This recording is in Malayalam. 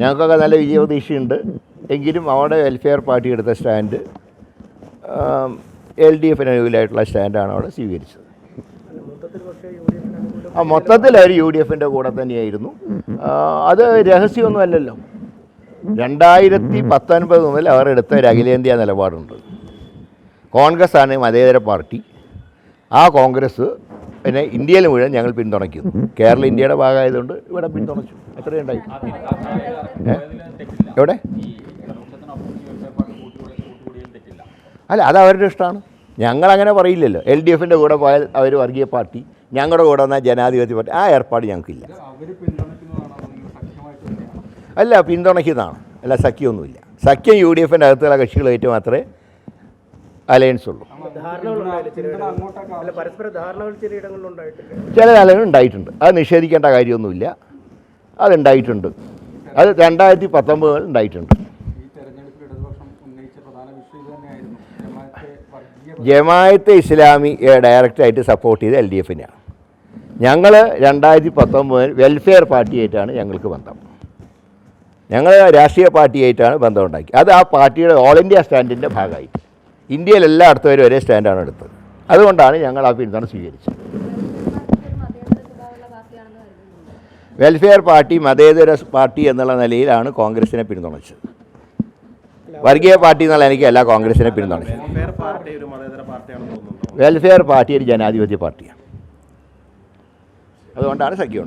ഞങ്ങൾക്കൊക്കെ നല്ല വിജയപ്രതീക്ഷയുണ്ട്. എങ്കിലും അവിടെ വെൽഫെയർ പാർട്ടി എടുത്ത സ്റ്റാൻഡ് എൽ ഡി എഫിന് അനുകൂലമായിട്ടുള്ള സ്റ്റാൻഡാണ് അവിടെ സ്വീകരിച്ചത്. ആ മൊത്തത്തിൽ അവർ യു ഡി എഫിന്റെ കൂടെ തന്നെയായിരുന്നു. അത് രഹസ്യമൊന്നും അല്ലല്ലോ. രണ്ടായിരത്തി പത്തൊൻപത് മുതൽ അവർ എടുത്ത ഒരു അഖിലേന്ത്യാ നിലപാടുണ്ട്. കോൺഗ്രസ് ആണ് മതേതര പാർട്ടി. ആ കോൺഗ്രസ് പിന്നെ ഇന്ത്യയിൽ മുഴുവൻ ഞങ്ങൾ പിന്തുണയ്ക്കും കേരള ഇന്ത്യയുടെ ഭാഗമായതുകൊണ്ട് ഇവിടെ പിന്തുണച്ചു. എത്രയുണ്ടായി? എവിടെ? അല്ല അത് അവരുടെ ഇഷ്ടമാണ്. ഞങ്ങളങ്ങനെ പറയില്ലല്ലോ. എൽ ഡി എഫിന്റെ കൂടെ പോയാൽ അവർ വർഗീയ പാർട്ടി ഞങ്ങളുടെ കൂടെ വന്നാൽ ജനാധിപത്യ പാർട്ടി. ആ ഏർപ്പാട് ഞങ്ങൾക്കില്ല. അല്ല പിന്തുണയ്ക്കുന്നതാണ്. അല്ല സഖ്യമൊന്നുമില്ല. സഖ്യം യു ഡി എഫിന്റെ അകത്തുള്ള കക്ഷികളായിട്ട് മാത്രമേ അലയൻസ് ഉള്ളൂ ചില കാലങ്ങളിൽ ഉണ്ടായിട്ടുണ്ട്. അത് നിഷേധിക്കേണ്ട കാര്യമൊന്നുമില്ല. അതുണ്ടായിട്ടുണ്ട് അത് രണ്ടായിരത്തി പത്തൊമ്പതിൽ ഉണ്ടായിട്ടുണ്ട്. ജമായത്തെ ഇസ്ലാമി ഡയറക്റ്റായിട്ട് സപ്പോർട്ട് ചെയ്ത് എൽ ഡി എഫിനെയാണ് ഞങ്ങൾ രണ്ടായിരത്തി പത്തൊമ്പതിൽ വെൽഫെയർ പാർട്ടിയായിട്ടാണ് ഞങ്ങൾക്ക് ബന്ധം. ഞങ്ങൾ രാഷ്ട്രീയ പാർട്ടിയായിട്ടാണ് ബന്ധമുണ്ടാക്കി അത് ആ പാർട്ടിയുടെ ഓൾ ഇന്ത്യ സ്റ്റാൻഡിന്റെ ഭാഗമായിട്ട്. ഇന്ത്യയിൽ എല്ലായിടത്തും ഒരേ സ്റ്റാൻഡാണ് എടുത്തത്. അതുകൊണ്ടാണ് ഞങ്ങൾ ആ പിന്തുണ സ്വീകരിച്ചത്. വെൽഫെയർ പാർട്ടി മതേതര പാർട്ടി എന്നുള്ള നിലയിലാണ് കോൺഗ്രസിനെ പിന്തുണച്ചത്. വർഗീയ പാർട്ടി എന്നുള്ള എനിക്ക് എല്ലാ കോൺഗ്രസിനെ പിന്തുണച്ചത്. വെൽഫെയർ പാർട്ടി ഒരു ജനാധിപത്യ പാർട്ടിയാണ്. അതുകൊണ്ടാണ് സഖ്യം